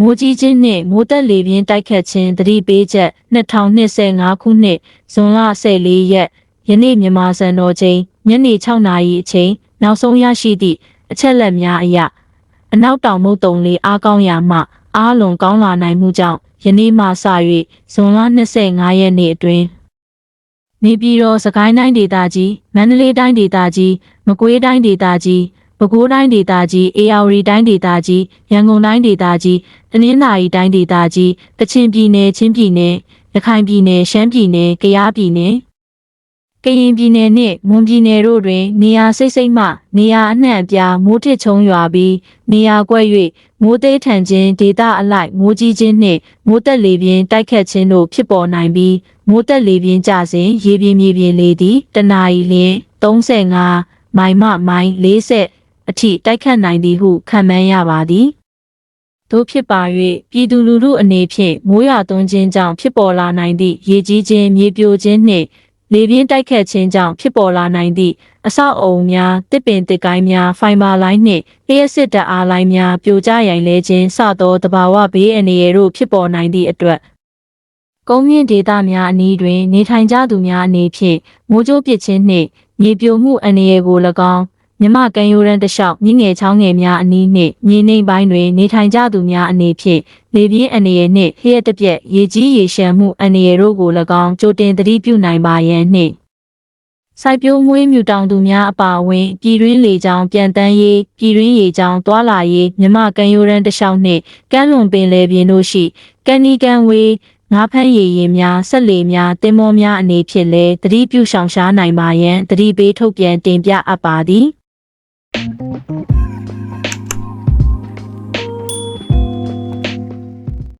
မိုးကြီးခြင်းနှင့်မိုးတက်လေပြင်းတိုက်ခတ်ခြင်းသတိပေးချက်2025ခုနှစ်ဇွန်လ14ရက်ယနေ့မြန်မာစံတော်ချိန်ညနေ6နာရီအချိန်နောက်ဆုံးရရှိသည့်အချက်လက်များအရအနောက်တောင်မုတ်တုံလေးအားကောင်းရာမှအားလွန်ကောင်းလာနိုင်မှုကြောင့်ယနေ့မှစ၍ဇွန်လ25ရက်နေ့အတွင်းနေပြည်တော်စကိုင်းတိုင်းဒေသကြီးမန္တလေးတိုင်းဒေသကြီးမကွေးတိုင်းဒေသကြီး ပဲခူးတိုင်းဒေသကြီးအေရဝတီတိုင်းဒေသကြီးရန်ကုန်တိုင်းဒေသကြီးတနင်္သာရီတိုင်းဒေသကြီးကချင်ပြည်နယ်ချင်းပြည်နယ်ရခိုင်ပြည်နယ်ရှမ်းပြည်နယ်ကယားပြည်နယ်ကရင်ပြည်နယ်နှင့်မွန်ပြည်နယ်တို့တွင် နေရာစိတ်စိတ်မှ နေရာအနှံ့အပြားမိုးထစ်ချုံရွာပြီးနေရာကွက်၍မိုးသေးထန်ခြင်းဒေသအလိုက်မိုးကြီးခြင်းနှင့်မိုးတက်လေပြင်းတိုက်ခတ်ခြင်းတို့ဖြစ်ပေါ်နိုင်ပြီးမိုးတက်လေပြင်းကျစဉ်ရေပြင်းမြေပြင်းလေသည်တနအီလင်း35မိုင်မှမိုင်40 အထိတိုက်ခတ်နိုင်သည်ဟုခန့်မှန်းရပါသည်တို့ဖြစ်ပါ၍ပြည်သူလူထုအနေဖြင့်မိုးရွာသွန်းခြင်းကြောင့်ဖြစ်ပေါ်လာနိုင်သည့်ရေကြီးခြင်းမြေပြိုခြင်းနှင့်လေပြင်းတိုက်ခတ်ခြင်းကြောင့်ဖြစ်ပေါ်လာနိုင်သည့်အဆောက်အအုံများတစ်ပင်တစ်ကိုင်းများဖိုင်ဘာလိုင်းနှင့်လျှက်စစ်ဓာတ်အားလိုင်းများပြိုကျရိုင်လဲခြင်းစသောတဘာဝဘေးအန္တရာယ်တို့ဖြစ်ပေါ်နိုင်သည့်အတွက်ကုန်းမြင့်ဒေသများအနီးတွင် နေထိုင်ကြသူများအနေဖြင့်မိုးကြိုးပစ်ခြင်းနှင့်မြေပြိုမှုအန္တရာယ်ကို၎င်း မြမကန်ယူရန်တလျှောက်မြင့်ငယ်ချောင်းငယ်များအနီးနှင့်မြေနှိမ်ပိုင်းတွင်နေထိုင်ကြသူများအနေဖြင့်လေပြင်းအန္တရာယ်နှင့်လျှက်တစ်ပြက်ရေကြီးရေရှမ်းမှုအန္တရာယ်တို့ကို၎င်းကြိုတင်သတိပြုနိုင်ပါရန်နှင့်စိုက်ပျိုးမွေးမြူတောင်သူများအပါအဝင်ပြည်တွင်းလေကြောင်းပြန်တန်းရေးပြည်တွင်းရေကြောင်းတွာလာရေးမြမကန်ယူရန်တလျှောက်နှင့်ကမ်းလွန်ပင်လယ်ပြင်တို့ရှိကန်နီကန်ဝေးငါးဖမ်းရည်ရင်များဆက်လေများတင်မောများအနေဖြင့်လည်းသတိပြုဆောင်ရှားနိုင်ပါရန်သတိပေးထုတ်ပြန်တင်ပြအပ်ပါသည်